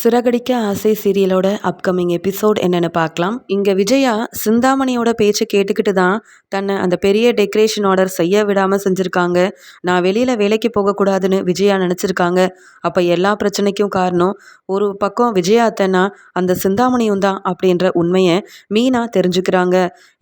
சிறகடிக்க ஆசை சீரியலோட upcoming episode என்னென்னு பார்க்கலாம். இங்கே விஜயா சிந்தாமணியோட பேச்சை கேட்டுக்கிட்டு தான் தன்னை அந்த பெரிய டெக்கரேஷன் ஆர்டர் செய்ய விடாமல் செஞ்சுருக்காங்க. நான் வெளியில் வேலைக்கு போகக்கூடாதுன்னு விஜயா நினச்சிருக்காங்க. அப்போ எல்லா பிரச்சனைக்கும் காரணம் ஒரு பக்கம் விஜயா அத்தனா அந்த சிந்தாமணியும் தான் அப்படின்ற உண்மையை மீனா தெரிஞ்சுக்கிறாங்க.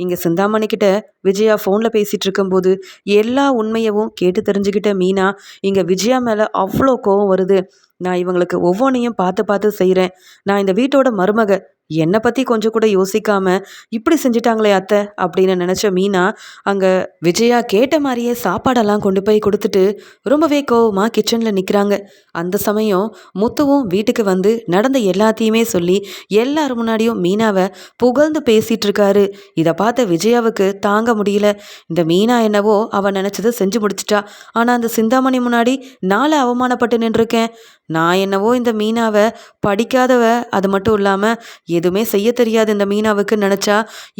இங்கே சிந்தாமணிக்கிட்ட விஜயா ஃபோனில் பேசிகிட்டு இருக்கும்போது எல்லா உண்மையவும் கேட்டு தெரிஞ்சுக்கிட்ட மீனா இங்கே விஜயா மேலே அவ்வளோ கோவம் வருது. நான் இவங்களுக்கு ஒவ்வொன்றையும் பார்த்து பார்த்து செய்கிறேன் நான் இந்த வீட்டோட மருமக. என்னை பற்றி கொஞ்சம் கூட யோசிக்காம இப்படி செஞ்சிட்டாங்களே அத்தை அப்படின்னு நினச்ச மீனா அங்கே விஜயா கேட்ட மாதிரியே சாப்பாடெல்லாம் கொண்டு போய் கொடுத்துட்டு ரொம்பவே கோவமாக கிச்சனில் நிற்கிறாங்க அந்த சமயம் முத்துவும் வீட்டுக்கு வந்து நடந்த எல்லாத்தையுமே சொல்லி எல்லார் முன்னாடியும் மீனாவை புகழ்ந்து பேசிகிட்டு இருக்காரு. இதை பார்த்த விஜயாவுக்கு தாங்க முடியல. இந்த மீனா என்னவோ அவன் நினச்சதை செஞ்சு முடிச்சிட்டா. ஆனால் அந்த சிந்தாமணி முன்னாடி நாளை அவமானப்பட்டு நின்றுருக்கேன். நான் என்னவோ இந்த மீனாவை படிக்காதவ அது மட்டும் இல்லாமல் எதுவுமே செய்ய தெரியாது இந்த மீனாவுக்கு நினச்சா.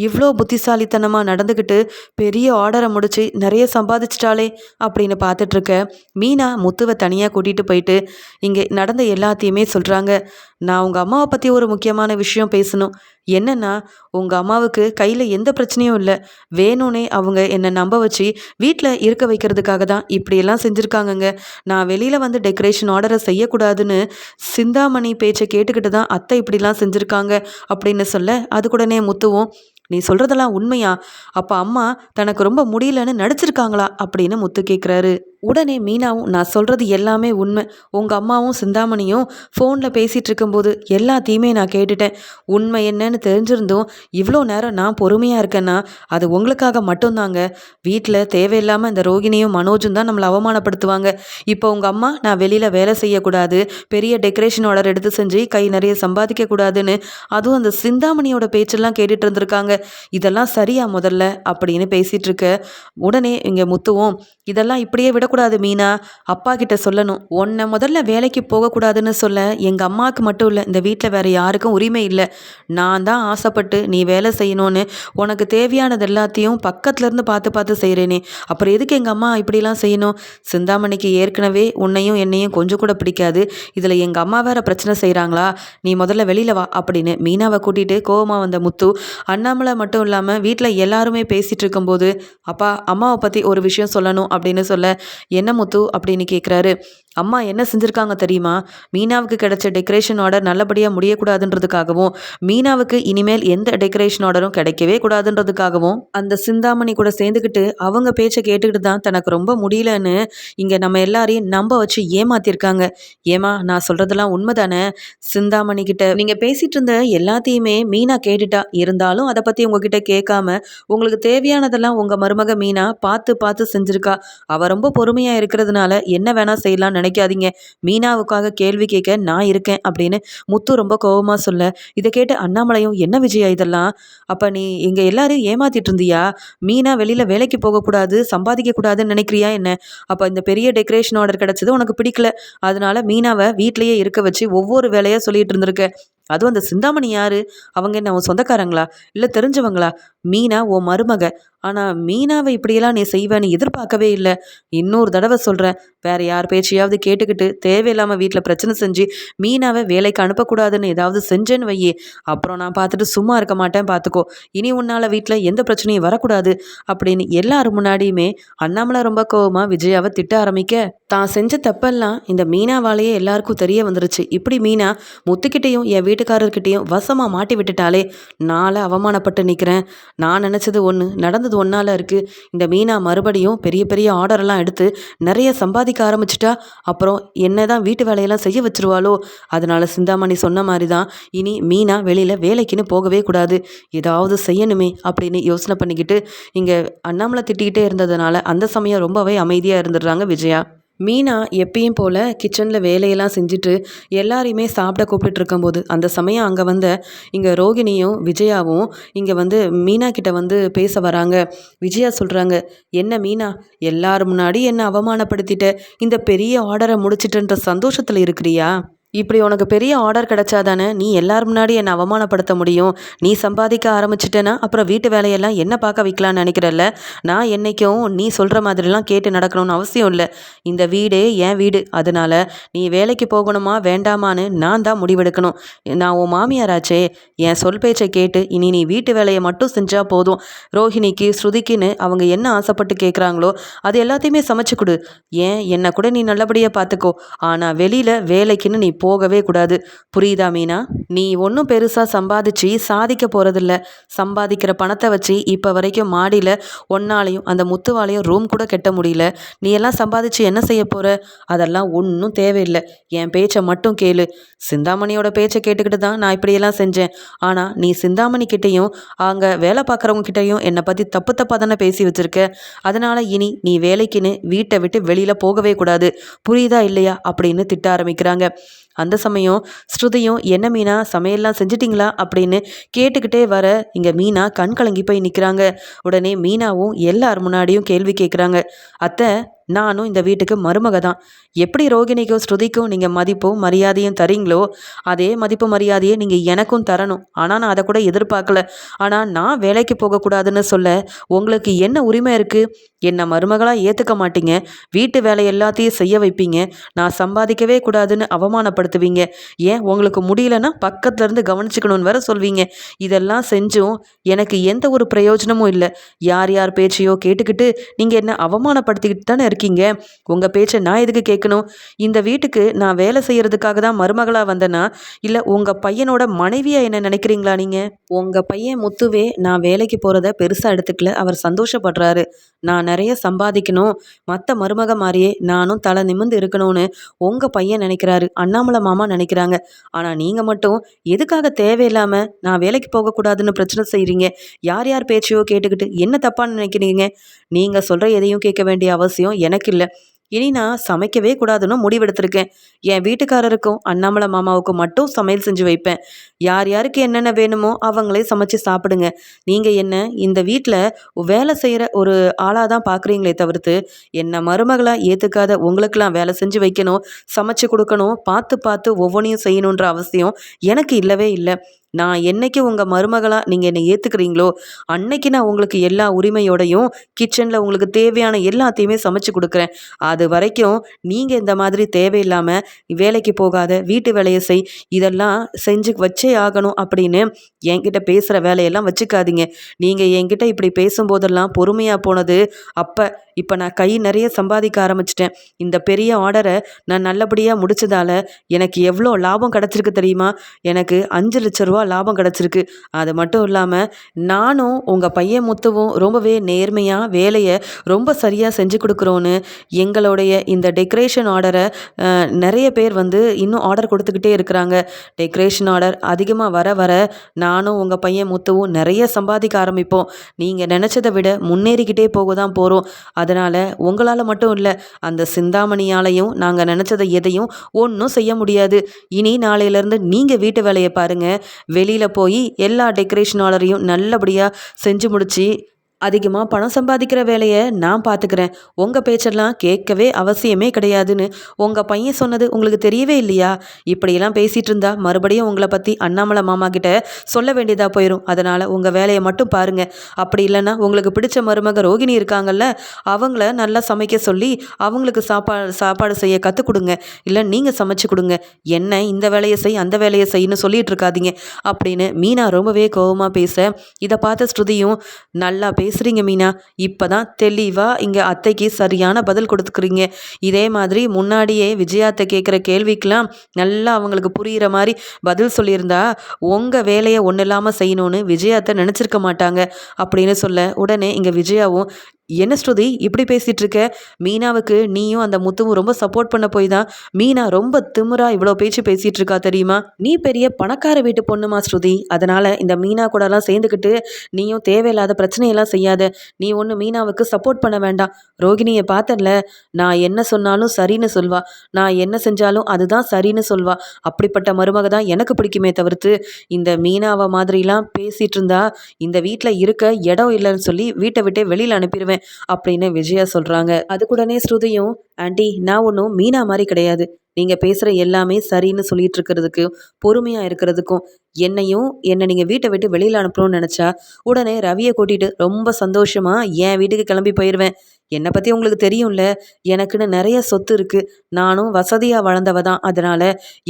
இவ்வளோ புத்திசாலித்தனமாக நடந்துக்கிட்டு பெரிய ஆர்டரை முடிச்சு நிறைய சம்பாதிச்சிட்டாளே அப்படின்னு பார்த்துட்ருக்க. மீனா முத்துவை தனியாக கூட்டிகிட்டு போயிட்டு இங்கே நடந்த எல்லாத்தையுமே சொல்கிறாங்க நான் உங்கள் அம்மாவை பற்றி ஒரு முக்கியமான விஷயம் பேசணும். என்னென்னா உங்கள் அம்மாவுக்கு கையில் எந்த பிரச்சனையும் இல்லை. வேணும்னே அவங்க என்னை நம்ப வச்சு வீட்டில் இருக்க வைக்கிறதுக்காக தான் இப்படியெல்லாம் செஞ்சுருக்காங்கங்க. நான் வெளியில் வந்து டெக்கரேஷன் ஆர்டரை செய்யக்கூடாதுன்னு சிந்தாமணி பேச்சை கேட்டுக்கிட்டு தான் அத்தை இப்படிலாம் செஞ்சுருக்காங்க அப்படின்னு சொல்ல அதுக்கூடனே முத்துவும் நீ சொல்கிறதெல்லாம் உண்மையா? அப்போ அம்மா தனக்கு ரொம்ப முடியலன்னு நடிச்சிருக்காங்களா? அப்படின்னு முத்து கேட்குறாரு உடனே மீனாவும் நான் சொல்கிறது எல்லாமே உண்மை. உங்கள் அம்மாவும் சிந்தாமணியும் ஃபோனில் பேசிகிட்டு இருக்கும்போது எல்லாத்தையுமே நான் கேட்டுட்டேன். உண்மை என்னன்னு தெரிஞ்சிருந்தும் இவ்வளோ நேரம் நான் பொறுமையாக இருக்கேன்னா அது உங்களுக்காக மட்டும்தாங்க. வீட்டில் தேவையில்லாமல் இந்த ரோகிணியும் மனோஜும் தான் நம்மளை அவமானப்படுத்துவாங்க. இப்போ உங்கள் அம்மா நான் வெளியில் வேலை செய்யக்கூடாது. பெரிய டெக்கரேஷன் ஆர்டர் எடுத்து செஞ்சு கை நிறைய சம்பாதிக்கக்கூடாதுன்னு அதுவும் அந்த சிந்தாமணியோட பேச்செல்லாம் கேட்டுட்டு இருந்திருக்காங்க இதெல்லாம் சரியா முதல்ல? அப்படின்னு பேசிகிட்டு இருக்க உடனே இங்கே முத்துவோம் இதெல்லாம் இப்படியே விட சொல்லக்கூடாது மீனா. அப்பா கிட்ட சொல்லணும். உன்னை முதல்ல வேலைக்கு போகக்கூடாதுன்னு சொல்ல எங்கள் அம்மாவுக்கு மட்டும் இல்லை இந்த வீட்டில் வேறு யாருக்கும் உரிமை இல்லை. நான் தான் ஆசைப்பட்டு நீ வேலை செய்யணும்னு உனக்கு தேவையானது எல்லாத்தையும் பக்கத்துலேருந்து பார்த்து பார்த்து செய்கிறேனே அப்புறம் எதுக்கு எங்கள் அம்மா இப்படிலாம் செய்யணும்? சிந்தாமணிக்கு ஏற்கனவே உன்னையும் என்னையும் கொஞ்சம் கூட பிடிக்காது. இதில் எங்கள் அம்மா வேற பிரச்சனை செய்கிறாங்களா நீ முதல்ல வெளியில் வா அப்படின்னு மீனாவை கூட்டிகிட்டு கோவமாக வந்த முத்து அண்ணாமலை மட்டும் இல்லாமல் வீட்டில் எல்லாருமே பேசிகிட்டு இருக்கும்போது அப்பா அம்மாவை பற்றி ஒரு விஷயம் சொல்லணும் அப்படின்னு சொல்ல என்ன முத்து? அப்படின்னு கேட்குறாரு அம்மா என்ன செஞ்சுருக்காங்க தெரியுமா? மீனாவுக்கு கிடைச்ச டெக்கரேஷன் ஆர்டர் நல்லபடியாக முடியக்கூடாதுன்றதுக்காகவும் மீனாவுக்கு இனிமேல் எந்த டெக்கரேஷன் ஆர்டரும் கிடைக்கவே கூடாதுன்றதுக்காகவும் அந்த சிந்தாமணி கூட சேர்ந்துக்கிட்டு அவங்க பேச்சை கேட்டுக்கிட்டு தான் தனக்கு ரொம்ப முடியலன்னு இங்கே நம்ம எல்லாரையும் நம்ப வச்சு ஏமாத்திருக்காங்க. ஏமா நான் சொல்கிறதெல்லாம் உண்மைதானே? சிந்தாமணி கிட்ட நீங்கள் பேசிகிட்டு இருந்த எல்லாத்தையுமே மீனா கேட்டுட்டா. இருந்தாலும் அதை பற்றி உங்ககிட்ட கேட்காம உங்களுக்கு தேவையானதெல்லாம் உங்கள் மருமக மீனா பார்த்து பார்த்து செஞ்சுருக்கா. அவள் ரொம்ப பொறுமையாக இருக்கிறதுனால என்ன வேணால் செய்யலாம்னு நினைக்காதீங்க. மீனாவுக்காக கேள்வி கேட்க நான் இருக்கேன் அப்படின்னு முத்து ரொம்ப கோபமாக சொல்ல இதை கேட்டு அண்ணாமலையும் என்ன விஜயா இதெல்லாம்? அப்போ நீ எங்கள் எல்லாரையும் ஏமாத்திட்டு இருந்தியா? மீனா வெளியில் வேலைக்கு போகக்கூடாது சம்பாதிக்கக்கூடாதுன்னு நினைக்கிறியா என்ன? அப்போ இந்த பெரிய டெக்கரேஷன் ஆர்டர் கிடச்சது உனக்கு பிடிக்கல. அதனால மீனாவை வீட்லேயே இருக்க வச்சு ஒவ்வொரு வேலையாக சொல்லிட்டு இருந்திருக்க. அதுவும் அந்த சிந்தாமணி யாரு? அவங்க என்ன உன் சொந்தக்காரங்களா? இல்லை தெரிஞ்சவங்களா? மீனா ஓ மருமக. ஆனால் மீனாவை இப்படியெல்லாம் நீ செய்வேன்னு எதிர்பார்க்கவே இல்லை. இன்னொரு தடவை சொல்கிறேன் வேற யார் பேச்சையாவது கேட்டுக்கிட்டு தேவையில்லாமல் வீட்டில் பிரச்சனை செஞ்சு மீனாவை வேலைக்கு அனுப்பக்கூடாதுன்னு ஏதாவது செஞ்சேன்னு வையே. அப்புறம் நான் பார்த்துட்டு சும்மா இருக்க மாட்டேன் பார்த்துக்கோ. இனி உன்னால் வீட்டில் எந்த பிரச்சனையும் வரக்கூடாது அப்படின்னு எல்லாரும் முன்னாடியுமே அண்ணாமலை ரொம்ப கோவமாக விஜயாவை திட்ட ஆரம்பிக்க தான் செஞ்ச தப்பெல்லாம் இந்த மீனாவாலேயே எல்லாருக்கும் தெரிய வந்துருச்சு. இப்படி மீனா முத்துக்கிட்டேயும் என் வீட்டு வீட்டுக்காரர்கிட்டையும் வசமாக மாட்டி விட்டுட்டாலே நாளை அவமானப்பட்டு நிற்கிறேன் நான் நினச்சது ஒன்று நடந்தது ஒன்றால் இருக்குது இந்த மீனா மறுபடியும் பெரிய பெரிய ஆர்டரெல்லாம் எடுத்து நிறைய சம்பாதிக்க ஆரம்பிச்சிட்டா. அப்புறம் என்ன தான் வீட்டு வேலையெல்லாம் செய்ய வச்சிருவாளோ? அதனால் சிந்தாமணி சொன்ன மாதிரி தான் இனி மீனா வெளியில் வேலைக்குன்னு போகவே கூடாது. ஏதாவது செய்யணுமே அப்படின்னு யோசனை பண்ணிக்கிட்டு இங்கே அண்ணாமலை திட்டிக்கிட்டே இருந்ததுனால அந்த சமயம் ரொம்பவே அமைதியாக இருந்துடுறாங்க விஜயா. மீனா எப்பயும் போல் கிச்சனில் வேலையெல்லாம் செஞ்சுட்டு எல்லாரையுமே சாப்பிட கூப்பிட்டு இருக்கும்போது அந்த சமயம் அங்கே வந்த இங்கே ரோகிணியும் விஜயாவும் இங்கே வந்து மீனா கிட்ட வந்து பேச வராங்க. விஜயா சொல்கிறாங்க என்ன மீனா எல்லார் முன்னாடி என்னை அவமானப்படுத்திட்ட? இந்த பெரிய ஆர்டரை முடிச்சிட்டுன்ற சந்தோஷத்தில் இருக்கிறியா? இப்படி உனக்கு பெரிய ஆர்டர் கிடைச்சாதானே நீ எல்லார் முன்னாடி என்னை அவமானப்படுத்த முடியும்? நீ சம்பாதிக்க ஆரம்பிச்சிட்டேன்னா அப்புறம் வீட்டு வேலையெல்லாம் என்ன பார்க்க வைக்கலான்னு நினைக்கிறல்ல? நான் என்றைக்கும் நீ சொல்கிற மாதிரிலாம் கேட்டு நடக்கணும்னு அவசியம் இல்லை. இந்த வீடே என் வீடு. அதனால நீ வேலைக்கு போகணுமா வேண்டாமான்னு நான் தான் முடிவெடுக்கணும். நான் உன் மாமியாராச்சே. என் சொல் பேச்சை கேட்டு இனி நீ வீட்டு வேலையை மட்டும் செஞ்சால் போதும். ரோஹிணிக்கு ஸ்ருதிக்குன்னு அவங்க என்ன ஆசைப்பட்டு கேட்குறாங்களோ அது எல்லாத்தையுமே சமைச்சு கொடு. ஏன்? என்னை கூட நீ நல்லபடியாக பார்த்துக்கோ. ஆனால் வெளியில் வேலைக்குன்னு நீ போகவே கூடாது. புரியுதா மீனா? நீ ஒன்றும் பெருசாக சம்பாதிச்சு சாதிக்க போகிறதில்ல சம்பாதிக்கிற பணத்தை வச்சு இப்போ வரைக்கும் மாடியில் ஒன்னாலையும் அந்த முத்துவாலையும் ரூம் கூட கெட்ட முடியல. நீ எல்லாம் சம்பாதிச்சு என்ன செய்ய போகிற அதெல்லாம் ஒன்றும் தேவையில்லை. என் பேச்சை மட்டும் கேளு. சிந்தாமணியோட பேச்சை கேட்டுக்கிட்டு தான் நான் இப்படியெல்லாம் செஞ்சேன். ஆனால் நீ சிந்தாமணி கிட்டேயும் அங்கே வேலை பார்க்குறவங்க கிட்டேயும் என்னை பற்றி தப்பு தப்பாக தானே பேசி வச்சுருக்க? அதனால் இனி நீ வேலைக்குன்னு வீட்டை விட்டு வெளியில் போகவே கூடாது. புரியுதா இல்லையா? அப்படின்னு திட்ட ஆரம்பிக்கிறாங்க. அந்த சமயம் ஸ்ருதியும் என்ன மீனா சமையல்லாம் செஞ்சிட்டிங்களா? அப்படின்னு கேட்டுக்கிட்டே வர இங்கே மீனா கண் கலங்கி போய் நிற்கிறாங்க உடனே மீனாவும் எல்லார் முன்னாடியும் கேள்வி கேட்குறாங்க அத்தை நானும் இந்த வீட்டுக்கு மருமக தான் எப்படி ரோகிணிக்கும் ஸ்ருதிக்கும் நீங்கள் மதிப்பும் மரியாதையும் தரீங்களோ அதே மதிப்பு மரியாதையை நீங்கள் எனக்கும் தரணும். ஆனால் நான் அதை கூட எதிர்பார்க்கல. ஆனால் நான் வேலைக்கு போகக்கூடாதுன்னு சொல்ல உங்களுக்கு என்ன உரிமை இருக்குது என்னை மருமகளாக ஏற்றுக்க மாட்டீங்க. வீட்டு வேலை எல்லாத்தையும் செய்ய வைப்பீங்க. நான் சம்பாதிக்கவே கூடாதுன்னு அவமானப்படுத்துவீங்க. ஏன்? உங்களுக்கு முடியலன்னா பக்கத்துல இருந்து கவனிச்சுக்கணும்னு வேற சொல்வீங்க. இதெல்லாம் செஞ்சும் எனக்கு எந்த ஒரு பிரயோஜனமும் இல்லை. யார் யார் பேச்சையோ கேட்டுக்கிட்டு நீங்கள் என்ன அவமானப்படுத்திக்கிட்டு தானே இருக்கீங்க? உங்கள் பேச்சை நான் எதுக்கு கேட்கணும்? இந்த வீட்டுக்கு நான் வேலை செய்கிறதுக்காக தான் மருமகளாக வந்தேன்னா இல்லை உங்கள் பையனோட மனைவியாக என்ன நினைக்கிறீங்களா நீங்கள் உங்கள் பையன் முத்துவே நான் வேலைக்கு போகிறத பெருசாக எடுத்துக்கல. அவர் சந்தோஷப்படுறாரு. நான் நிறைய சம்பாதிக்கணும். மற்ற மருமக மாதிரியே நானும் தலை நிமிந்து இருக்கணும்னு உங்கள் பையன் நினைக்கிறாரு. அண்ணாமலை மாமா நினைக்கிறாங்க. ஆனால் நீங்கள் மட்டும் எதுக்காக தேவையில்லாமல் நான் வேலைக்கு போகக்கூடாதுன்னு பிரச்சனை செய்கிறீங்க யார் யார் பேச்சையோ கேட்டுக்கிட்டு என்ன தப்பான்னு நினைக்கிறீங்க? நீங்கள் சொல்கிற எதையும் கேட்க வேண்டிய அவசியம் எனக்கு இல்லை. இனி நான் சமைக்கவே கூடாதுன்னு முடிவெடுத்திருக்கேன். என் வீட்டுக்காரருக்கும் அண்ணாமலை மாமாவுக்கும் மட்டும் சமையல் செஞ்சு வைப்பேன். யார் யாருக்கு என்னென்ன வேணுமோ அவங்களே சமைச்சு சாப்பிடுங்க. நீங்கள் என்ன இந்த வீட்டில் வேலை செய்கிற ஒரு ஆளாக தான் பார்க்குறீங்களே தவிர்த்து என்னை மருமகளாக ஏற்றுக்காத உங்களுக்கெல்லாம் வேலை செஞ்சு வைக்கணும் சமைச்சு கொடுக்கணும் பார்த்து பார்த்து ஒவ்வொன்றையும் செய்யணுன்ற அவசியம் எனக்கு இல்லவே இல்லை. நான் என்னைக்கு உங்கள் மருமகளாக நீங்கள் என்னை ஏற்றுக்கிறீங்களோ அன்னைக்கு நான் உங்களுக்கு எல்லா உரிமையோடையும் கிச்சனில் உங்களுக்கு தேவையான எல்லாத்தையுமே சமைச்சு கொடுக்குறேன். அது வரைக்கும் நீங்கள் இந்த மாதிரி தேவையில்லாமல் வேலைக்கு போகாத வீட்டு வேலையை செய் இதெல்லாம் செஞ்சு வச்சே ஆகணும் அப்படின்னு என்கிட்ட பேசுகிற வேலையெல்லாம் வச்சுக்காதீங்க. நீங்கள் என்கிட்ட இப்படி பேசும்போதெல்லாம் பொறுமையாக போனது அப்போ இப்போ நான் கை நிறைய சம்பாதிக்க ஆரம்பிச்சிட்டேன். இந்த பெரிய ஆர்டரை நான் நல்லபடியாக முடிச்சதால எனக்கு எவ்வளோ லாபம் கிடச்சிருக்கு தெரியுமா? எனக்கு அஞ்சு லட்ச ரூபா லாபம் கிடச்சிருக்கு. அது மட்டும் இல்லாமல் நானும் உங்கள் பையன் முத்துவும் ரொம்பவே நேர்மையாக வேலையை ரொம்ப சரியாக செஞ்சு கொடுக்குறோன்னு எங்களுடைய இந்த டெக்கரேஷன் ஆர்டரை நிறைய பேர் வந்து இன்னும் ஆர்டர் கொடுத்துக்கிட்டே இருக்கிறாங்க. டெக்கரேஷன் ஆர்டர் அதிகமாக வர வர நானும் உங்கள் பையன் முத்துவும் நிறைய சம்பாதிக்க ஆரம்பிப்போம். நீங்கள் நினச்சதை விட முன்னேறிக்கிட்டே போக தான் போகிறோம் அதனால் உங்களால் மட்டும் இல்லை அந்த சிந்தாமணியாலையும் நாங்கள் நினச்சதை எதையும் ஒன்றும் செய்ய முடியாது. இனி நாளையிலேருந்து நீங்கள் வீட்டு வேலையை பாருங்கள் வெளியில் போய் எல்லா டெக்கரேஷனாலரையும் நல்லபடியாக செஞ்சு முடித்து அதிகமாக பணம் சம்பாதிக்கிற வேலையை நான் பார்த்துக்கிறேன் உங்கள் பேச்செல்லாம் கேட்கவே அவசியமே கிடையாதுன்னு உங்கள் பையன் சொன்னது உங்களுக்கு தெரியவே இல்லையா? இப்படியெல்லாம் பேசிகிட்டு இருந்தா மறுபடியும் உங்களை பற்றி அண்ணாமலை மாமா கிட்ட சொல்ல வேண்டியதாக போயிடும் அதனால் உங்கள் வேலையை மட்டும் பாருங்கள் அப்படி இல்லைன்னா உங்களுக்கு பிடிச்ச மருமக ரோகிணி இருக்காங்கல்ல அவங்கள நல்லா சமைக்க சொல்லி அவங்களுக்கு சாப்பாடு சாப்பாடு செய்ய கற்றுக் கொடுங்க. இல்லை நீங்கள் சமைச்சு கொடுங்க. என்ன இந்த வேலையை செய் அந்த வேலையை செய்யணும் சொல்லிட்டு இருக்காதீங்க. அப்படின்னு மீனா ரொம்பவே கோபமாக பேச இதை பார்த்த ஸ்ருதியும் நல்லா பேச பேசுகிறீங்க மீனா? இப்போ தான் தெளிவாக இங்கே அத்தைக்கு சரியான பதில் கொடுத்துக்கிறீங்க. இதே மாதிரி முன்னாடியே விஜயாத்தை கேட்குற கேள்விக்கெலாம் நல்லா அவங்களுக்கு புரிகிற மாதிரி பதில் சொல்லியிருந்தா உங்கள் வேலையை ஒன்றும் இல்லாமல் செய்யணும்னு விஜயாத்தை நினச்சிருக்க மாட்டாங்க அப்படின்னு சொல்ல உடனே இங்கே விஜயாவும் என்ன ஸ்ருதி இப்படி பேசிகிட்டு இருக்க மீனாவுக்கு நீயும் அந்த முத்துவும் ரொம்ப சப்போர்ட் பண்ண போய் தான் மீனா ரொம்ப திமுறா இவ்வளோ பேச்சு பேசிகிட்டு இருக்கா தெரியுமா? நீ பெரிய பணக்கார வீட்டு பொண்ணுமா ஸ்ருதி? அதனால் இந்த மீனா கூடலாம் சேர்ந்துக்கிட்டு நீயும் தேவையில்லாத பிரச்சனையெல்லாம் செய்யாத. நீ ஒன்று மீனாவுக்கு சப்போர்ட் பண்ண வேண்டாம். ரோகிணியை பார்த்தல நான் என்ன சொன்னாலும் சரின்னு சொல்வா. நான் என்ன செஞ்சாலும் அதுதான் சரின்னு சொல்வா. அப்படிப்பட்ட மருமக தான் எனக்கு பிடிக்குமே தவிர்த்து இந்த மீனாவை மாதிரிலாம் பேசிகிட்டு இருந்தா இந்த வீட்டில் இருக்க இடம் இல்லைன்னு சொல்லி வீட்டை விட்டே வெளியில் அனுப்பிடுவேன் அப்படின்னு விஜயா சொல்கிறாங்க அதுக்குடனே ஸ்ருதியும் ஆண்டி நான் ஒன்றும் மீனா மாதிரி கிடையாது. நீங்கள் பேசுகிற எல்லாமே சரின்னு சொல்லிட்டு இருக்கிறதுக்கு பொறுமையாக இருக்கிறதுக்கும். என்னையும் என்னை நீங்கள் வீட்டை விட்டு வெளியில் அனுப்பணும்னு நினச்சா உடனே ரவியை கூட்டிகிட்டு ரொம்ப சந்தோஷமாக என் வீட்டுக்கு கிளம்பி போயிடுவேன் என்னை பற்றி உங்களுக்கு தெரியும்ல? எனக்குன்னு நிறைய சொத்து இருக்குது நானும் வசதியாக வளர்ந்தவ தான். அதனால்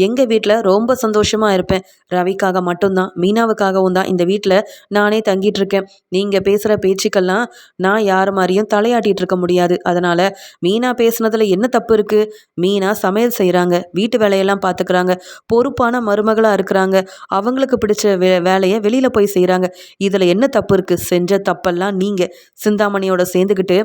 எங்கள் வீட்டில் ரொம்ப சந்தோஷமாக இருப்பேன். ரவிக்காக மட்டும்தான் மீனாவுக்காகவும் தான் இந்த வீட்டில் நானே தங்கிட்டு இருக்கேன். நீங்கள் பேசுகிற பேச்சுக்கெல்லாம் நான் யார் மாதிரியும் தலையாட்டிகிட்டு இருக்க முடியாது. அதனால் மீனா பேசுனதில் என்ன தப்பு இருக்குது மீனா சமையல் செய்கிறாங்க வீட்டு வேலையெல்லாம் பார்த்துக்கிறாங்க பொறுப்பான மருமகளாக இருக்கிறாங்க. அவங்களுக்கு பிடிச்ச வே வேலையை வெளியில் போய் செய்கிறாங்க இதில் என்ன தப்பு இருக்குது செஞ்ச தப்பெல்லாம் நீங்கள் சிந்தாமணியோட சேர்ந்துக்கிட்டு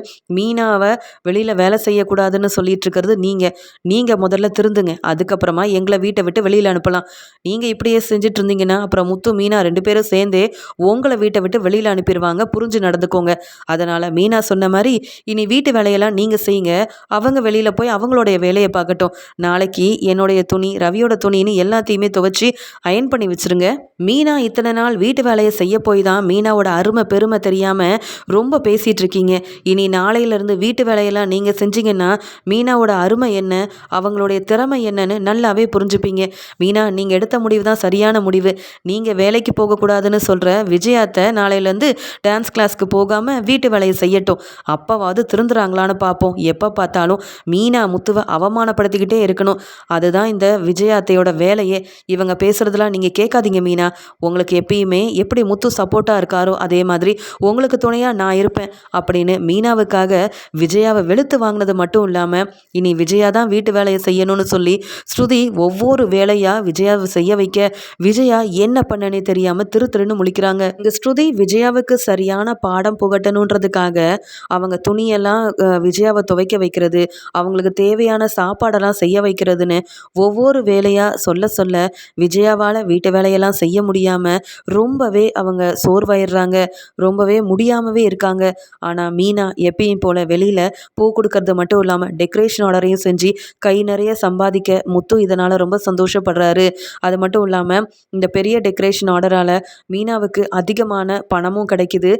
மீனாவை வெளியில் வேலை செய்யக்கூடாதுன்னு சொல்லிட்டு இருக்கிறது நீங்கள் நீங்கள் முதல்ல திருந்துங்க. அதுக்கப்புறமா எங்களை வீட்டை விட்டு வெளியில் அனுப்பலாம். நீங்கள் இப்படியே செஞ்சுட்டு இருந்தீங்கன்னா அப்புறம் முத்து மீனா ரெண்டு பேரும் சேர்ந்தே உங்களை வீட்டை விட்டு வெளியில் அனுப்பிடுவாங்க புரிஞ்சு நடந்துக்கோங்க. அதனால் மீனா சொன்ன மாதிரி இனி வீட்டு வேலையெல்லாம் நீங்கள் செய்யுங்க. அவங்க வெளியில் போய் அவங்களுடைய வேலையை பார்க்கட்டும். நாளைக்கு என்னுடைய துணி ரவியோட துணின்னு எல்லாத்தையுமே துவைச்சி அயன் பண்ணி வச்சுருங்க. மீனா இத்தனை நாள் வீட்டு வேலையை செய்ய போய் தான் மீனாவோட அருமை பெருமை தெரியாமல் ரொம்ப பேசிகிட்டு இருக்கீங்க இனி இருந்து வீட்டு வேலையெல்லாம் நீங்கள் செஞ்சீங்கன்னா மீனாவோட அருமை என்ன? அவங்களுடைய திறமை என்னன்னு நல்லாவே புரிஞ்சுப்பீங்க. மீனா நீங்கள் எடுத்த முடிவு தான் சரியான முடிவு. நீங்கள் வேலைக்கு போகக்கூடாதுன்னு சொல்கிற விஜயாத்தை நாளையிலேருந்து டான்ஸ் கிளாஸ்க்கு போகாமல் வீட்டு வேலையை செய்யட்டும். அப்போவாது திருந்துறாங்களான்னு பார்ப்போம் எப்போ பார்த்தாலும் மீனா முத்துவை அவமானப்படுத்திக்கிட்டே இருக்கணும். அதுதான் இந்த விஜயாத்தையோட வேலையே. இவங்க பேசுகிறதுலாம் நீங்கள் கேட்காதீங்க மீனா. உங்களுக்கு எப்பயுமே எப்படி முத்து சப்போர்ட்டாக இருக்காரோ அதே மாதிரி உங்களுக்கு துணையாக நான் இருப்பேன் அப்படின்னு மீனாவுக்காக விஜயாவை வெளுத்து வாங்கினது மட்டும் இல்லாமல் இனி விஜயா தான் வீட்டு வேலையை செய்யணும்னு சொல்லி ஸ்ருதி ஒவ்வொரு வேலையாக விஜயாவை செய்ய வைக்க விஜயா என்ன பண்ணனே தெரியாமல் திரு திருன்னு முழிக்கிறாங்க. இங்கே ஸ்ருதி விஜயாவுக்கு சரியான பாடம் புகட்டணுன்றதுக்காக அவங்க துணியெல்லாம் விஜயாவை துவைக்க வைக்கிறது அவங்களுக்கு தேவையான சாப்பாடெல்லாம் செய்ய வைக்கிறதுன்னு ஒவ்வொரு வேலையாக சொல்ல சொல்ல விஜயாவால் வீட்டு வேலையெல்லாம் செய்ய முடியாமல் ரொம்பவே அவங்க சோர்வாயிடுறாங்க. ரொம்பவே முடியாமவே இருக்காங்க. ஆனால் மீனா எப்பயும் போல் வெளியில் பூ கொடுக்கறது மட்டும் இல்லாமல் டெக்கரேஷன் ஆர்டரையும் செஞ்சு கை நிறைய சம்பாதிக்க முத்து இதனால் ரொம்ப சந்தோஷப்படுறாரு. அது மட்டும் இல்லாமல் இந்த பெரிய டெக்கரேஷன் ஆர்டரால் மீனாவுக்கு அதிகமான பணமும் கிடைக்குது.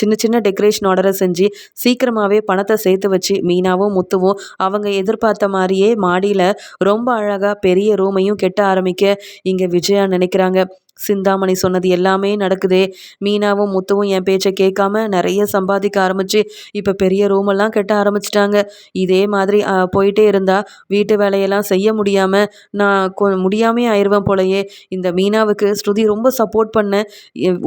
சின்ன சின்ன டெக்கரேஷன் ஆர்டரை செஞ்சு சீக்கிரமாகவே பணத்தை சேர்த்து வச்சு மீனாவும் முத்துவும் அவங்க எதிர்பார்த்த மாதிரியே மாடியில் ரொம்ப அழகாக பெரிய ரூமையும் கெட்ட ஆரம்பிக்க இங்கே விஜயா நினைக்கிறாங்க. சிந்தாமணி சொன்னது எல்லாமே நடக்குதே. மீனாவும் முத்துவும் என் பேச்சை கேட்காம நிறைய சம்பாதிக்க ஆரம்பிச்சு இப்போ பெரிய ரூமெல்லாம் கட்ட ஆரம்பிச்சிட்டாங்க. இதே மாதிரி போயிட்டே இருந்தால் வீட்டு வேலையெல்லாம் செய்ய முடியாமல் நான் கொ முடியாமே ஆயிடுவேன் போலயே. இந்த மீனாவுக்கு ஸ்ருதி ரொம்ப சப்போர்ட் பண்ண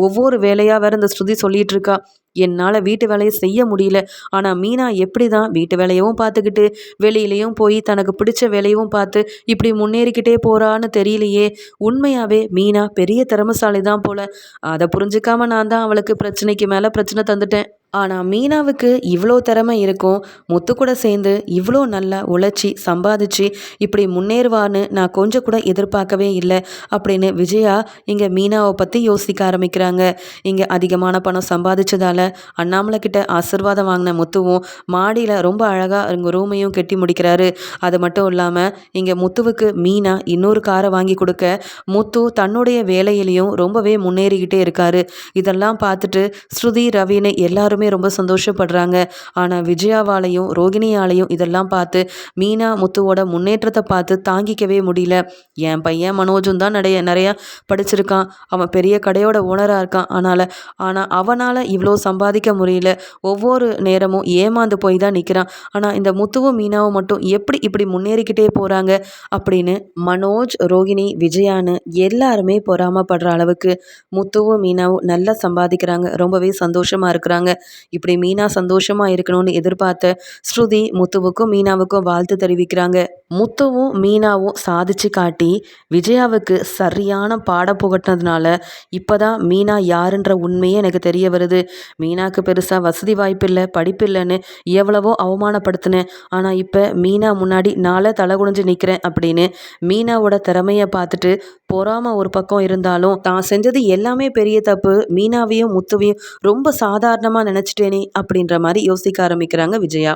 ஒவ்வொரு வேலையாக வேறு இந்த ஸ்ருதி சொல்லிகிட்டு இருக்கா. என்னால் வீட்டு வேலையை செய்ய முடியல. ஆனால் மீனா எப்படி தான் வீட்டு வேலையவும் பார்த்துக்கிட்டு வெளியிலையும் போய் தனக்கு பிடிச்ச வேலையும் பார்த்து இப்படி முன்னேறிக்கிட்டே போகிறான்னு தெரியலையே. உண்மையாகவே மீனா பெரிய திறமசாலி தான் போல. அதை புரிஞ்சுக்காம நான் தான் அவளுக்கு பிரச்சனைக்கு மேலே பிரச்சனை தந்துட்டேன். ஆனால் மீனாவுக்கு இவ்வளோ திறமை இருக்கும். முத்து கூட சேர்ந்து இவ்வளோ நல்லா உழைச்சி சம்பாதிச்சு இப்படி முன்னேறுவான்னு நான் கொஞ்சம் கூட எதிர்பார்க்கவே இல்லை அப்படின்னு விஜயா இங்கே மீனாவை பற்றி யோசிக்க ஆரம்பிக்கிறாங்க. இங்கே அதிகமான பணம் சம்பாதிச்சதால அண்ணாமலை கிட்ட ஆசிர்வாதம் வாங்கின முத்துவும் மாடியில் ரொம்ப அழகாக இங்கே ரூமையும் கட்டி முடிக்கிறாரு. அது மட்டும் இல்லாமல் இங்கே முத்துவுக்கு மீனா இன்னொரு காரை வாங்கி கொடுக்க முத்து தன்னுடைய வேலையிலையும் ரொம்பவே முன்னேறிக்கிட்டே இருக்காரு. இதெல்லாம் பார்த்துட்டு ஸ்ருதி ரவின்னு எல்லாரும் எல்லாருமே ரொம்ப சந்தோஷப்படுறாங்க. ஆனால் விஜயாவாலையும் ரோகிணியாலையும் இதெல்லாம் பார்த்து மீனா முத்துவோட முன்னேற்றத்தை பார்த்து தாங்கிக்கவே முடியல. என் பையன் மனோஜும் தான் நிறைய நிறையா படிச்சிருக்கான். அவன் பெரிய கடையோட ஓனராக இருக்கான். ஆனால் ஆனால் அவனால் இவ்வளோ சம்பாதிக்க முடியல. ஒவ்வொரு நேரமும் ஏமாந்து போய் தான் நிற்கிறான் ஆனால் இந்த முத்துவும் மீனாவும் மட்டும் எப்படி இப்படி முன்னேறிக்கிட்டே போகிறாங்க அப்படின்னு மனோஜ் ரோகிணி விஜயான்னு எல்லாருமே பொறாமப்படுற அளவுக்கு முத்துவும் மீனாவும் நல்லா சம்பாதிக்கிறாங்க. ரொம்பவே சந்தோஷமாக இருக்கிறாங்க. இப்படி மீனா சந்தோஷமாக இருக்கணும்னு எதிர்பார்த்த ஸ்ருதி முத்துவுக்கும் மீனாவுக்கும் வாழ்த்து தெரிவிக்கிறாங்க. முத்துவும் மீனாவும் சாதிச்சு காட்டி விஜயாவுக்கு சரியான பாடம் புகட்டினதுனால இப்போ தான் மீனா யாருன்ற உண்மையே எனக்கு தெரிய வருது. மீனாவுக்கு பெருசாக வசதி வாய்ப்பு இல்லை படிப்பு இல்லைன்னு எவ்வளவோ அவமானப்படுத்தினேன். ஆனால் இப்போ மீனா முன்னாடி நாளை தலை குனிஞ்சு நிற்கிறேன் அப்படின்னு மீனாவோட திறமையை பார்த்துட்டு பொறாமல் ஒரு பக்கம் இருந்தாலும் தான் செஞ்சது எல்லாமே பெரிய தப்பு. மீனாவையும் முத்துவையும் ரொம்ப சாதாரணமாக நினச்சிட்டேனே அப்படின்ற மாதிரி யோசிக்க ஆரம்பிக்கிறாங்க விஜயா.